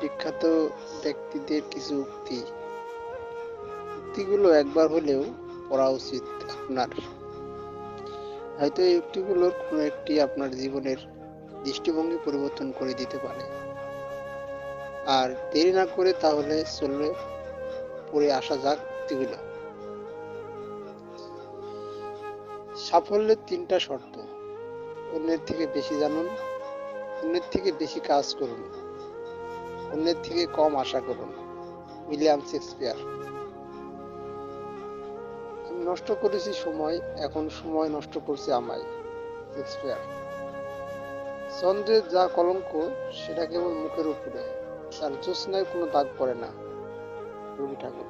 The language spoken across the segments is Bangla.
বিখ্যাত ব্যক্তিদের কিছু উক্তি। উক্তিগুলো একবার হলেও পড়া উচিত আপনার। হয়তো এই উক্তিগুলোর কোনো একটি আপনার জীবনের দৃষ্টিভঙ্গি পরিবর্তন করে দিতে পারে। আর দেরি না করে তাহলে চলবে পড়ে আসা যাক উক্তিগুলো। সাফল্যের তিনটা শর্ত। অন্যের থেকে বেশি জানুন, অন্যের থেকে বেশি কাজ করুন। অন্যের থেকে কম আশা করুন উইলিয়াম শেক্সপিয়ার। আমি নষ্ট করেছি সময়, এখন সময় নষ্ট করছে আমায়, শেক্সপিয়ার। চন্দ্রের যা কলঙ্ক, সেটা কেবল মুখের উপরে। তার জ্যোৎস্নায় কোনো দাগ পড়ে না, রবি ঠাকুর।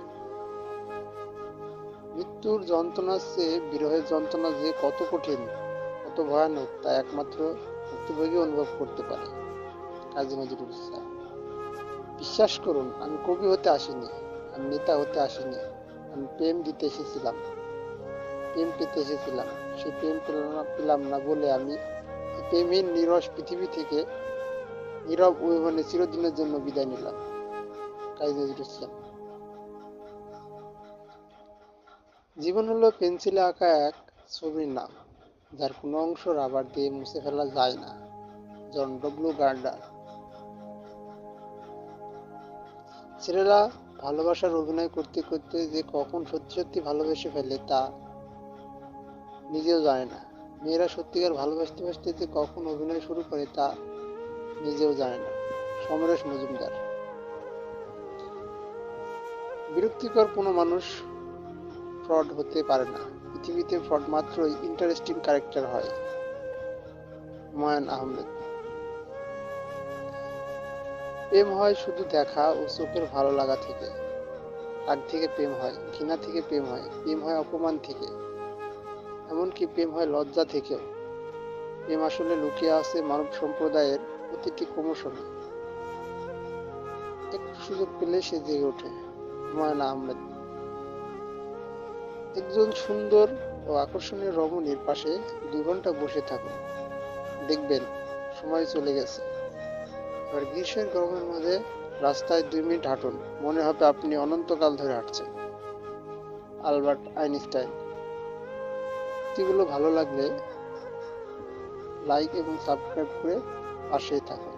মৃত্যুর যন্ত্রণার চেয়ে বিরহের যন্ত্রণা যে কত কঠিন, কত ভয়ানক, তা একমাত্র ভুক্তভোগী অনুভব করতে পারে, কাজী নজরুল ইসলাম। বিশ্বাস করুন, আমি কবি হতে আসিনি, আমি নেতা হতে আসিনি, আমি প্রেম দিতে এসেছিলাম, প্রেম পেতে এসেছিলাম, সেই প্রেম পেলাম না পেলাম না বলে আমি প্রেমহীন নিরস পৃথিবী থেকে নীরব অভিমানে চিরদিনের জন্য বিদায় নিলাম। ইসলাম। জীবন হলো পেন্সিলে আঁকা এক ছবির নাম, যার কোনো অংশ রাবার দিয়ে মুছে ফেলা যায় না। John W Gardner. ছেলেরা ভালোবাসার অভিনয় করতে করতে যে কখন সত্যি সত্যি ভালোবেসে ফেলে তা নিজেও জানে না। মেয়েরা সত্যিকার ভালোবাসতে বাসতে যে কখন অভিনয় শুরু করে তা নিজেও জানে না। সমরেশ মজুমদার। বিরক্তিকর কোনো মানুষ ফ্রড হতে পারে না। পৃথিবীতে ফ্রড মাত্রই ইন্টারেস্টিং ক্যারেক্টার হয়। হুমায়ুন আহমেদ। প্রেম হয় শুধু দেখা ও চোখের ভালো লাগা থেকে। রাগ থেকে প্রেম হয়, ঘৃণা থেকে প্রেম হয় প্রেম হয় অপমান থেকে। এমনকি প্রেম হয় লজ্জা থেকেও। প্রেম আসলে লুকিয়ে আছে মানব সম্প্রদায়ের প্রতিটি ক্রমশনে একটু সুযোগ পেলে সে জেগে ওঠে। হুমায়ুন আহমেদ। একজন সুন্দর ও আকর্ষণীয় রমণীর পাশে দু ঘণ্টা বসে থাকুন। দেখবেন, সময় চলে গেছে। আর গ্রীষ্মের গরমের মধ্যে রাস্তায় দুই মিনিট হাঁটুন। মনে হবে আপনি অনন্তকাল ধরে হাঁটছেন। Albert Einstein. এগুলো ভালো লাগলে লাইক এবং সাবস্ক্রাইব করে পাশেই থাকুন।